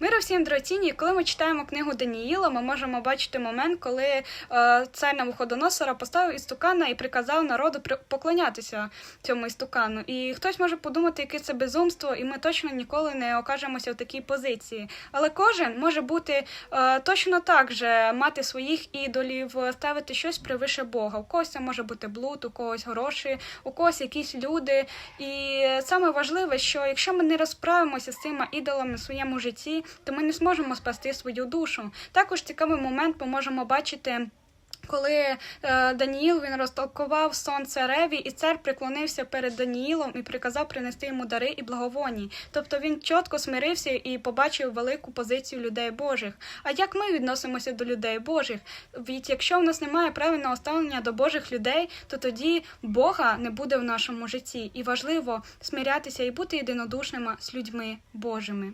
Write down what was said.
Миру всім драгоцінні, коли ми читаємо книгу Даніїла, ми можемо бачити момент, коли е, цар Навуходоносора поставив істукана і приказав народу поклонятися цьому істукану. І хтось може подумати, яке це безумство, і ми точно ніколи не окажемося в такій позиції. Але кожен може бути е, точно так же мати своїх ідолів, е, ставити щось превише Бога. У когось це може бути блуд, у когось гроші, у когось якісь люди. І саме важливе, що якщо ми не розправимося з цими ідолами в своєму житті, то ми не зможемо спасти свою душу. Також цікавий момент ми можемо бачити. Коли е, Даніїл він розтолкував сон цареві, і цар приклонився перед Даніїлом і приказав принести йому дари і благовоній. Тобто він чітко смирився і побачив велику позицію людей Божих. А як ми відносимося до людей Божих? Від якщо в нас немає правильного ставлення до Божих людей, то тоді Бога не буде в нашому житті. І важливо смирятися і бути єдинодушними з людьми Божими.